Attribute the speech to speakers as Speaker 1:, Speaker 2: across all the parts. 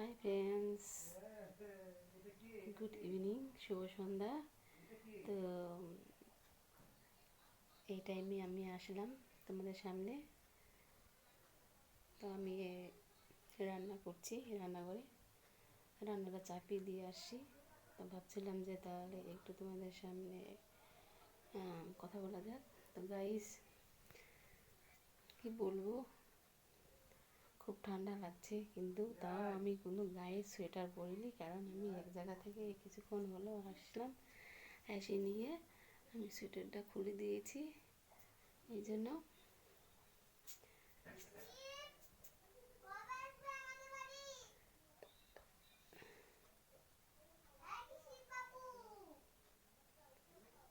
Speaker 1: High friends good evening শুভ সন্ধ্যা তো, এই টাইমে আমি আসলাম তোমাদের সামনে। তো আমি রান্না করছি রান্নাঘরে রান্নাটা চাপিয়ে দিয়ে আসছি। তো ভাবছিলাম যে তাহলে একটু তোমাদের সামনে কথা বলা যাক। তো গাইস কি বলব? খুব ঠান্ডা লাগছে কিন্তু তাও আমি কোনো গায়ে সোয়েটার পরিনি কারণ আমি এক জায়গা থেকে কিছুক্ষণ হলো আসলাম এসে নিয়ে আমি সোয়েটারটা খুলে দিয়েছি এই জন্য।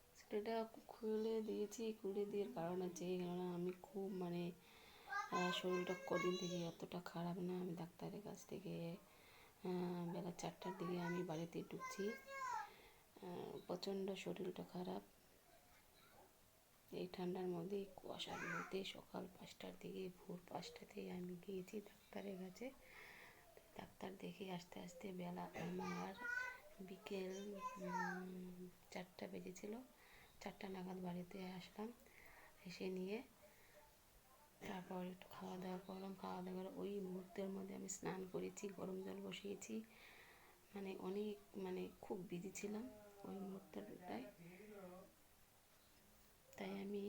Speaker 1: সোয়েটারটা খুলে দিয়েছি খুলে দিয়ে কারণ আছে কারণ আমি খুব মানে শরীরটা কদিন থেকে অতটা খারাপ না, আমি ডাক্তারের কাছ থেকে বেলা চারটার দিকে আমি বাড়িতে ঢুকছি। প্রচণ্ড শরীরটা খারাপ। এই ঠান্ডার মধ্যে কুয়াশার মধ্যে সকাল পাঁচটার দিকে, ভোর পাঁচটাতেই আমি গিয়েছি ডাক্তারের কাছে। ডাক্তার দেখে আস্তে আস্তে বেলা আমার বিকেল চারটা বেজেছিল। চারটা নাগাদ বাড়িতে আসলাম, এসে নিয়ে তারপর একটু খাওয়া দাওয়া করলাম। খাওয়া দাওয়া করে ওই মুহূর্তের মধ্যে আমি স্নান করেছি, গরম জল বসিয়েছি। মানে অনেক মানে খুব বিজি ছিলাম ওই মুহূর্তটায়। তাই আমি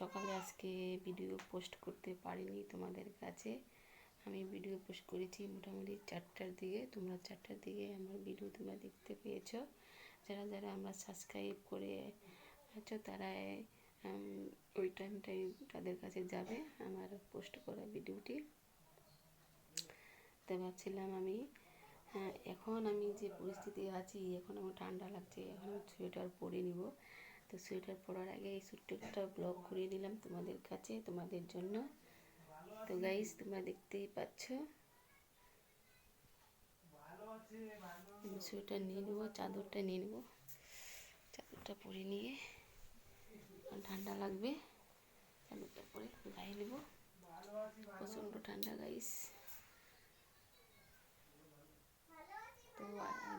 Speaker 1: সকালে আজকে ভিডিও পোস্ট করতে পারিনি তোমাদের কাছে। আমি ভিডিও পোস্ট করেছি মোটামুটি চারটার দিকে। তোমরা চারটার দিকে আমার ভিডিও তোমরা দেখতে পেয়েছ। যারা যারা আমরা সাবস্ক্রাইব করে আছো তারা ওই টাইমটাই তাদের কাছে যাবে আমার পোস্ট করা ভিডিওটি। তো ভাবছিলাম আমি হ্যাঁ এখন আমি যে পরিস্থিতি আছি, এখন আমার ঠান্ডা লাগছে, এখন সোয়েটার পরে নিব। তো সোয়েটার পরার আগে এই সোয়েটারটা ব্লগ করে নিলাম তোমাদের কাছে, তোমাদের জন্য। তো গাইস তোমরা দেখতেই পাচ্ছ। সোয়েটার নিয়ে নেব, চাদরটা নিয়ে নেব। চাদরটা পরে নিয়ে। ঠান্ডা লাগবে। চাদরটা গায়ে নেব। প্রচণ্ড ঠান্ডা গাইস তো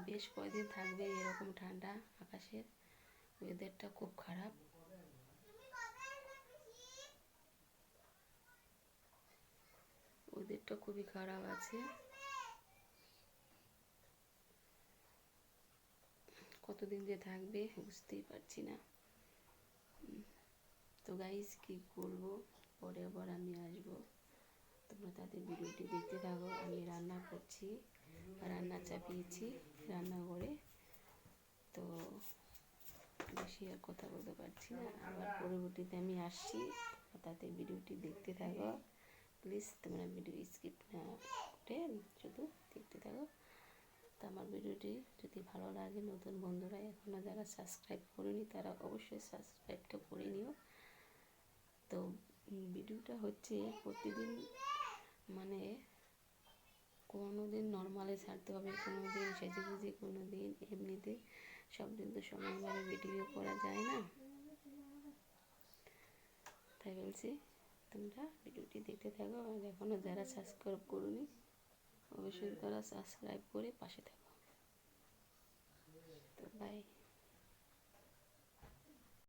Speaker 1: বেশ কয়েকদিন থাকবে এরকম ঠান্ডা আকাশের। ওয়েদারটা খুব খারাপ। ওয়েদারটা খুবই খারাপ আছে। কতদিন যে থাকবে বুঝতেই পারছি না। তো গাইস কি করব, পরে আবার আমি আসব। তোমরা তাদের ভিডিওটি দেখতে থাকো, আমি রান্না করছি, রান্না চাপিয়েছি রান্না করে তো বেশি আর কথা বলতে পারছি না, আবার পরবর্তীতে আমি আসছি তাতে ভিডিওটি দেখতে থাকো। প্লিজ তোমরা ভিডিও স্কিপ না করে শুধু দেখতে থাকো। তো আমার ভিডিওটি যদি ভালো লাগে, নতুন বন্ধুরা এখনও যারা সাবস্ক্রাইব করেনি, তারা অবশ্যই সাবস্ক্রাইবটা করে নিও। তো ভিডিওটা হচ্ছে প্রতিদিন মানে কোনো দিন নর্মালে ছাড়তে হবে কোনো দিন সেজে গুজে কোনো দিন এমনিতে সব দিন তো সমানভাবে ভিডিও করা যায় না। তাই বলছি, তোমরা ভিডিওটি দেখতে থাকো, আর এখনও যারা সাবস্ক্রাইব করুনি অবশ্যই তারা সাবস্ক্রাইব করে পাশে থাকো। বাই